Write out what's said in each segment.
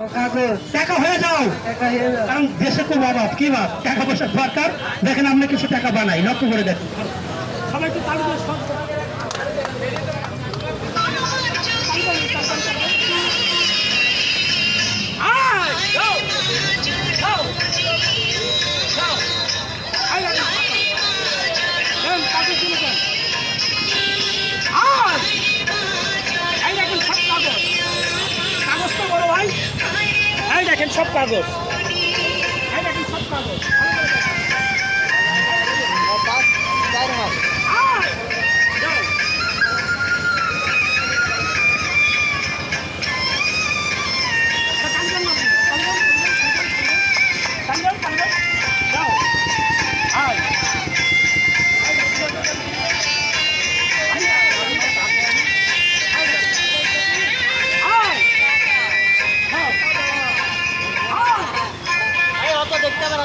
টাকা হয়ে যাও। কারণ দেশে খুব অভাব। কি ভাব? টাকা পয়সার দরকার। দেখেন আমরা কিছু টাকা বানাই। লক্ষ্য করে দেখেন। সবাই তালি সব কাগজ। সব কাগজ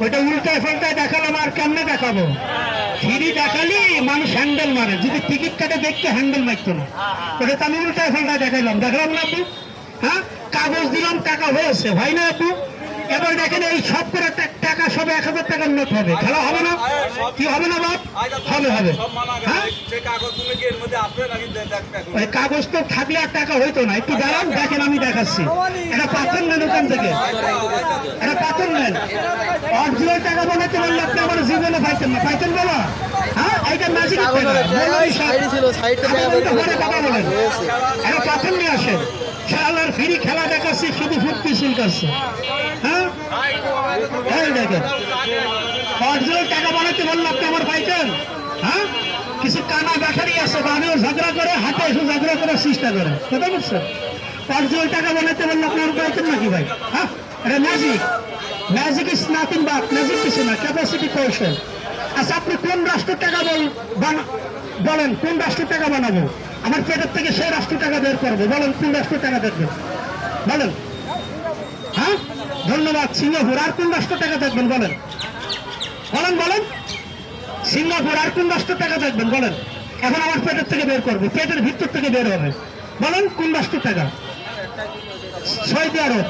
ওইটা উল্টায় পাল্টায় দেখালাম আর কেমনে দেখাবো? ফিরি দেখালি মানুষ হ্যান্ডেল মারে। যদি টিকিট কাটে দেখতে হ্যান্ডেল মারতো না। ওটা তো আমি উল্টায় পাল্টায় দেখাইলাম। দেখালাম না আপু হ্যাঁ? কাগজ দিলাম, টাকা হয়েছে। হয় না আপু? এবার দেখেন এই সব করে টাকা সব এক হাজার টাকার নোট হবে। খেলা হবে না? কি হবে না বাপ? হবে হবে। হ্যাঁ? ওই কাগজ তো থাকলে আর টাকা হইতো না। একটু দাঁড়ান দেখেন আমি দেখাচ্ছি। এটা পাথর নেন ওখান থেকে। এটা পাথর নেন। অরিজিনাল টাকা বানাতে পারলে আপনি আমার জীবনে পাইতেন না। পাইতেন বাবা হ্যাঁ? এইটা ম্যাজিক বলেন এটা পাথর নিয়ে আসেন খেলার ফ্রি খেলা দেখাচ্ছি, শুধু ফুটকি শিল্কাচ্ছে হ্যাঁ? দেখেন। টাকা বানাতে বললে আপনি আমার পাইতেন হ্যাঁ? কিছু কানা বেকারি আছে বানেও ঝগড়া করে, হাতে এসে ঝগড়া করার চেষ্টা করে। কথা বুঝছেন অরিজিনাল টাকা বানাতে বললে আপনি আমার পাইতেন নাকি ভাই? হ্যাঁ? এটা magic magic is nothing but magic কিছু না ক্যাপাসিটি কৌশল আচ্ছা আপনি কোন রাষ্ট্রের টাকা বল বলেন, কোন রাষ্ট্রের টাকা বানাবো? আমার পেটের থেকে সেই রাষ্ট্র টাকা বের করব। বলেন, কোন রাষ্ট্রের টাকা দেখবেন বলেন। হ্যাঁ? ধন্যবাদ, সিঙ্গাপুর। আর কোন রাষ্ট্র টাকা দেখবেন? বলেন। বলেন বলেন। সিঙ্গাপুর, আর কোন রাষ্ট্র টাকা দেখবেন? বলেন। এখন আমার পেটের থেকে বের করব। পেটের ভিতর থেকে বের হবে। বলেন, কোন রাষ্ট্র টাকা? Saudi Arab.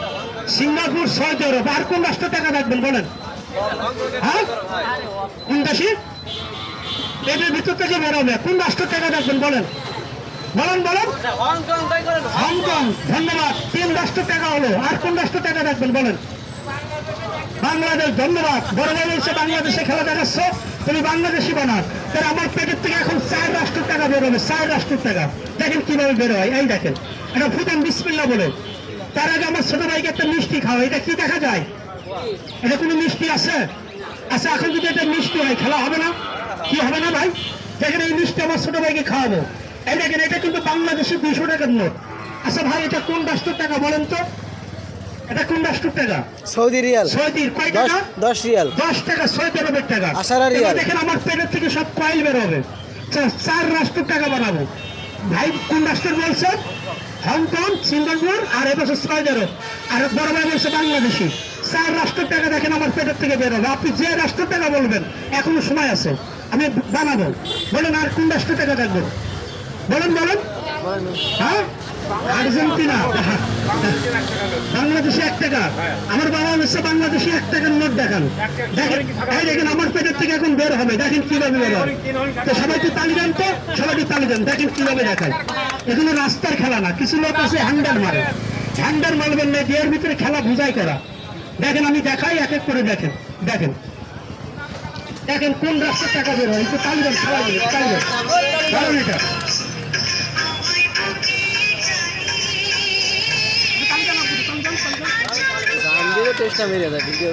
Singapore, Saudi Arab. আর কোন রাষ্ট্র টাকা দেখবেন? বলেন। হ্যাঁ? কোন দেশে পেটের ভিতর থেকে বের হবে। কোন রাষ্ট্র টাকা দেখবেন? বলেন। বলেন বলেন। হংকং ধন্যবাদ। তিন রাষ্ট্র টাকা হলো। আর কোন রাষ্ট্র টাকা দেখবেন বলেন। বাংলাদেশ ধন্যবাদ। বড় ভাই বলছে বাংলাদেশে খেলা দেখাচ্ছ তুমি বাংলাদেশি বানার তাহলে আমার পেটের থেকে এখন চার রাষ্ট্র টাকা বের হবে চার রাষ্ট্র টাকা দেখেন কীভাবে বের হয়। এই দেখেন এটা ফুটান বিসমিল্লা বলে। তার আগে আমার ছোট ভাইকে একটা মিষ্টি খাওয়া এটা কি দেখা যায়? এটা কোনো মিষ্টি আছে? আচ্ছা এখন যদি এটা মিষ্টি হয় খেলা হবে না? কি হবে না ভাই? দেখেন এই মিষ্টি আমার ছোট ভাইকে খাওয়াবো। এই দেখেন এটা কিন্তু দুইশো টাকার নোট। আচ্ছা ভাই এটা কোন রাষ্ট্রের টাকা বলেন তো? এটা কোন রাষ্ট্রের টাকা? Saudi riyal. সৌদির। কয় টাকা? দশ রিয়াল। দশ টাকা সৌদি আরবের টাকা। আশারা রিয়াল। দেখেন আমার পেটের থেকে সব কয়েল বের চার রাষ্ট্রের টাকা বানাবো। ভাই কোন রাষ্ট্রের বলছেন হংকং সিঙ্গাপুর আর এবছর সৌদি আরব আর বড় ভাই বলছে বাংলাদেশি। চার রাষ্ট্রের টাকা দেখেন আমার পেটের থেকে বের হবে। আপনি যে রাষ্ট্রের টাকা বলবেন এখনও সময় আছে। আমি বানাবো। বলেন আর কোন রাষ্ট্রের টাকা দেখবেন? বলেন বলেন। হ্যাঁ? আর্জেন্টিনা। বাংলাদেশে এক টাকা। আমার বাবা হচ্ছে বাংলাদেশে এক টাকার নোট দেখান। দেখেন দেখেন, আমার পেটের থেকে এখন বের হবে। দেখেন কীভাবে বের হবে তো সবাই একটু তালি দেন তো? সবাই একটু তালি দেন? দেখেন কীভাবে দেখায়। এগুলো রাস্তার খেলা না। কিছু লোক আছে হ্যান্ডার মারে। হ্যান্ডার মারবেন না বিয়ের ভিতরে খেলা বুঝাই করা। দেখেন, আমি দেখাই, এক এক করে দেখেন। দেখেন। দেখেন কোন রাস্তার টাকা বের হয়। একটু তালি দেন চেষ্টা মেরে দেয় ভিডিও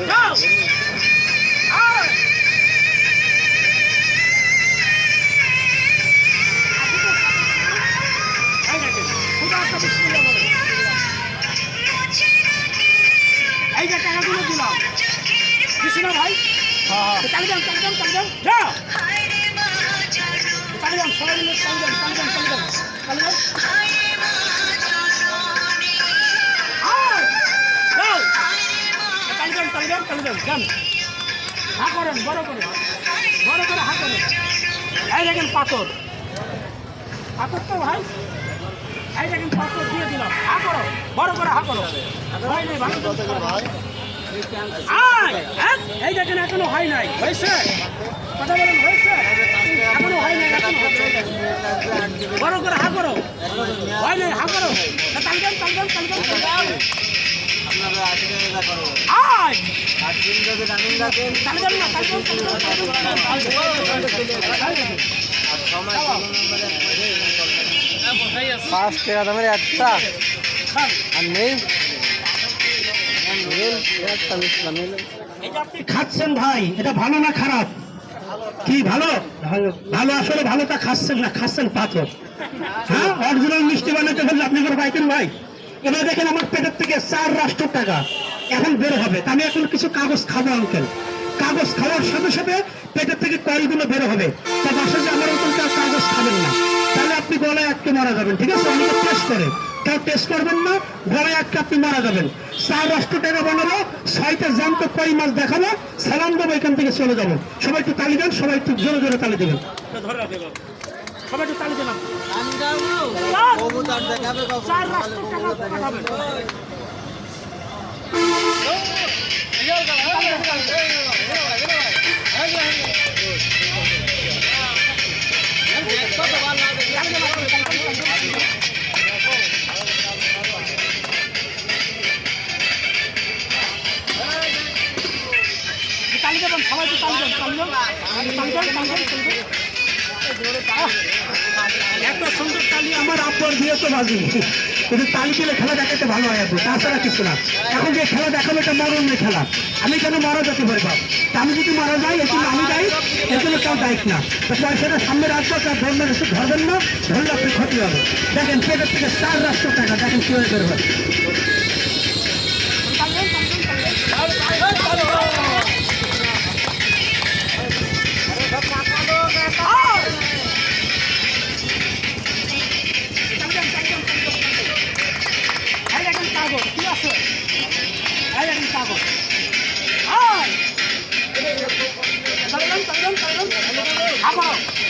এই যে টাকাগুলো দিলাম। কিছু না ভাই? টাকা দাম টাকা দাম টাকা যাও যান চালিয়ে যান চালিয়ে যান। হা করেন বড় করে। বড় করে হা করেন। এই দেখেন পাথর। পাথর তো ভাই। এই দেখেন পাথর দিয়ে দিলাম। হা করো বড় করে হা করো। ভাই নেই ভালো। আয়, হ্যাঁ? এই দেখেন এখনও হয় নাই। হয়েছে? কথা বলেন হয়েছে? এখনও হয় নাই বড় করে হা করো। হয় নাই হা করো। তালবেন তালবেন তালবেন পাঁচ টাকা দামের একটা। আর নেই। খাচ্ছেন ভাই এটা ভালো না খারাপ? কি ভালো? ভালো। ভালো আসলে ভালোটা খাচ্ছেন না খাচ্ছেন পাথর। হ্যাঁ? অরিজিনাল মিষ্টি বানাতে বললে আপনি করে পাইতেন ভাই? এবার দেখেন আমার পেটের থেকে চার রাষ্ট্র টাকা। এখন বের হবে। আমি এখন কিছু কাগজ খাব আঙ্কেল কাগজ খাওয়ার সাথে সাথে পেটের থেকে কয়েলগুলো বের হবে। তা বাসা যে আমার অঞ্চলটা কাগজ খাবেন না। তাহলে আপনি গলায় আটকে মারা যাবেন, ঠিক আছে? অনেকে টেস্ট করে। কেউ টেস্ট করবেন না, গলায় আটকে আপনি মারা যাবেন। চার রাষ্ট্র টাকা বানাবো, ছয়টা জ্যান্ত কয় মাছ দেখাবো, সালাম দেবো, এখান থেকে চলে যাব। সবাই একটু তালি দেন, সবাই একটু জোরে জোরে তালি দেবেন। সবাই একটু তালি দিলাম। চার রাষ্ট্র পাঠাবেন তালি দেবেন সবাই একটু তালি দেন তালি দেন তালি দেন তালি দেন তালি দেন আহ, এত সুন্দর তালি আমার আব্বার দিয়ে তো বাজি কিন্তু তালি দিলে খেলা দেখাতে ভালো হয় আপনি তাছাড়া কিছু না। এখন যে খেলা দেখাবো এটা মরণের খেলা। আমি কেন মারা যেতে পারি আমি যদি মারা যাই, এর আমি এর জন্য কেউ দায়িক না। তো পয়সাটা সামনে রাখব, তার ধর্মের এসে ধরবেন না, ধরলে আপনি ক্ষতি হবে। দেখেন পেটের থেকে চার রাষ্ট্র টাকা, দেখেন কি হয়ে।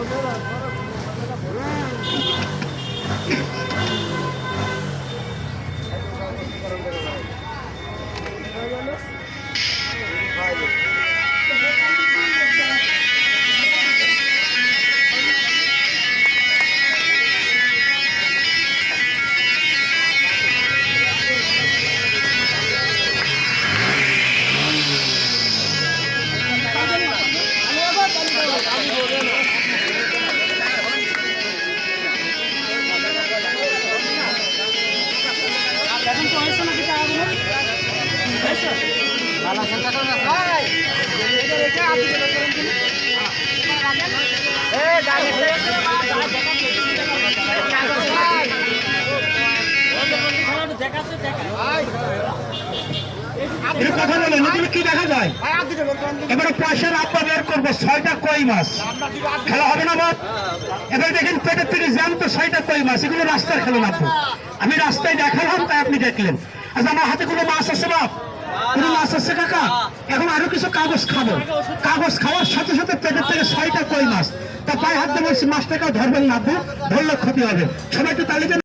Vamos lá, vamos lá. এবারে পয়সার আব্বা বের করব ছয়টা কই মাছ। খেলা হবে না বাপ এবার দেখেন পেটের থেকে জ্যান্ত ছয়টা কই মাছ। এগুলো রাস্তার খেলো না আমি রাস্তায় দেখালাম, তাই আপনি দেখলেন। আচ্ছা আমার হাতে কোনো মাছ আছে বাপ? মাছ আছে কাকা, এখন আরও কিছু কাগজ খাব। কাগজ খাওয়ার সাথে সাথে ছয়টা কই মাছ। তা পায়ে হাত দিয়ে বলছি ধরবেন না ধরলে ক্ষতি হবে। সবাই একটু তালিকা